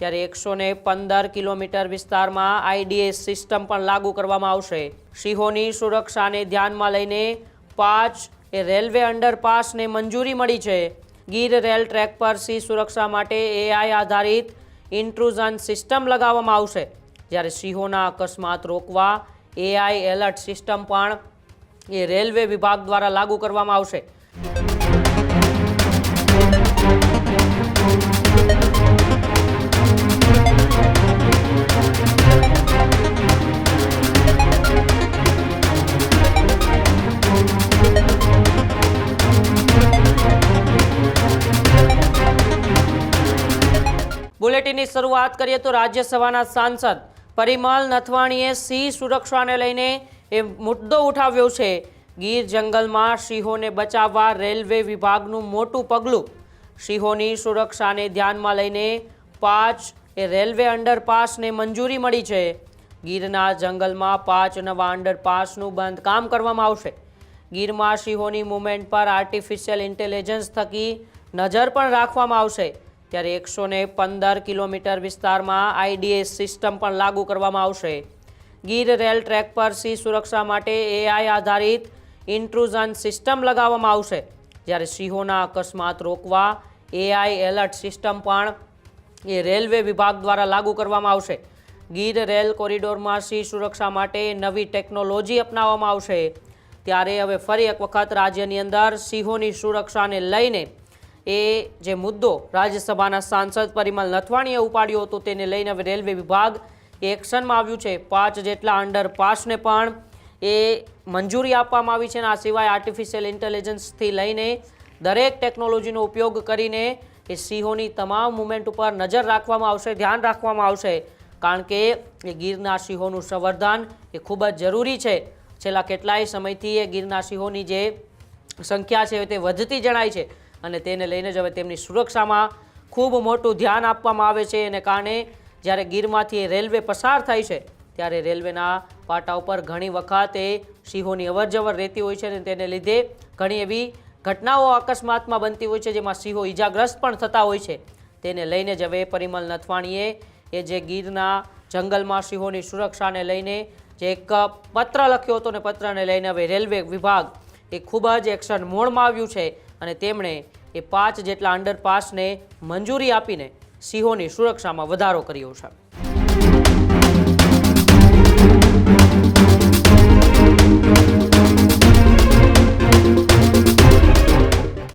ત્યારે એકસો ને પંદર કિલોમીટર વિસ્તારમાં આઈડીએસ સિસ્ટમ પણ લાગુ કરવામાં આવશે. સિંહોની સુરક્ષાને ધ્યાનમાં લઈને પાંચ એ રેલવે અંડરપાસને મંજૂરી મળી છે. ગીર રેલ ટ્રેક પર સિંહ સુરક્ષા માટે એઆઈ આધારિત ઇન્ટ્રુઝન સિસ્ટમ લગાવવામાં આવશે. જ્યારે સિંહોના અકસ્માત રોકવા એઆઈ એલર્ટ સિસ્ટમ પણ એ રેલવે વિભાગ દ્વારા લાગુ કરવામાં આવશે. બુલેટિનની શરૂઆત કરીએ તો રાજ્યસભાના સાંસદ પરિમલ નથવાણીએ સિંહ સુરક્ષાને લઈને એ મુદ્દો ઉઠાવ્યો છે. ગીર જંગલમાં સિંહોને બચાવવા રેલવે વિભાગનું મોટું પગલું. સિંહોની સુરક્ષાને ધ્યાનમાં લઈને પાંચ એ રેલવે અંડરપાસને મંજૂરી મળી છે. ગીરના જંગલમાં પાંચ નવા અંડરપાસનું બાંધકામ કરવામાં આવશે. ગીરમાં સિંહોની મુવમેન્ટ પર આર્ટિફિશિયલ ઇન્ટેલિજન્સ થકી નજર પણ રાખવામાં આવશે. ત્યારે એકસો પંદર કિલોમીટર વિસ્તારમાં આઈડીએસ સિસ્ટમ પણ લાગુ કરવામાં આવશે. ગીર રેલ ટ્રેક પર સી સુરક્ષા માટે એઆઈ આધારિત ઇન્ટ્રુઝન સિસ્ટમ લગાવવામાં આવશે. જ્યારે સિંહોના અકસ્માત રોકવા એઆઈ એલર્ટ સિસ્ટમ પણ એ રેલવે વિભાગ દ્વારા લાગુ કરવામાં આવશે. ગીર રેલ કોરિડોરમાં સિંહ સુરક્ષા માટે નવી ટેકનોલોજી અપનાવવામાં આવશે. ત્યારે હવે ફરી એક વખત રાજ્યની અંદર સિંહોની સુરક્ષાને લઈને એ જે મુદ્દો રાજ્યસભાના સાંસદ પરિમલ નથવાણીએ ઉપાડ્યો હતો તેને લઈને હવે રેલવે વિભાગ એક્શનમાં આવ્યું છે. પાંચ જેટલા અંડરપાસને પણ એ મંજૂરી આપવામાં આવી છે અને આ સિવાય આર્ટિફિશિયલ ઇન્ટેલિજન્સથી લઈને દરેક ટેકનોલોજીનો ઉપયોગ કરીને એ સિંહોની તમામ મુમેન્ટ ઉપર નજર રાખવામાં આવશે, ધ્યાન રાખવામાં આવશે. કારણ કે એ ગીરના સિંહોનું સંવર્ધન એ ખૂબ જ જરૂરી છે. છેલ્લા કેટલાય સમયથી એ ગીરના સિંહોની જે સંખ્યા છે તે વધતી જણાય છે. અને તેને લઈને જ હવે તેમની સુરક્ષામાં ખૂબ મોટું ધ્યાન આપવામાં આવે છે. એને કારણે જ્યારે ગીરમાંથી રેલવે પસાર થાય છે, ત્યારે રેલવેના પાટા ઉપર ઘણી વખત સિંહોની અવરજવર રહેતી હોય છે અને તેને લીધે ઘણી એવી ઘટનાઓ અકસ્માતમાં બનતી હોય છે, જેમાં સિંહો ઈજાગ્રસ્ત પણ થતા હોય છે. તેને લઈને જ હવે પરિમલ નથવાણીએ એ જે ગીરના જંગલમાં સિંહોની સુરક્ષાને લઈને જે એક પત્ર લખ્યો હતો ને પત્રને લઈને હવે રેલવે વિભાગ એ ખૂબ જ એક્શન મોડમાં આવ્યું છે. અને તેમણે એ પાંચ જેટલા અંડરપાસને મંજૂરી આપીને સિંહોની સુરક્ષામાં વધારો કર્યો છે.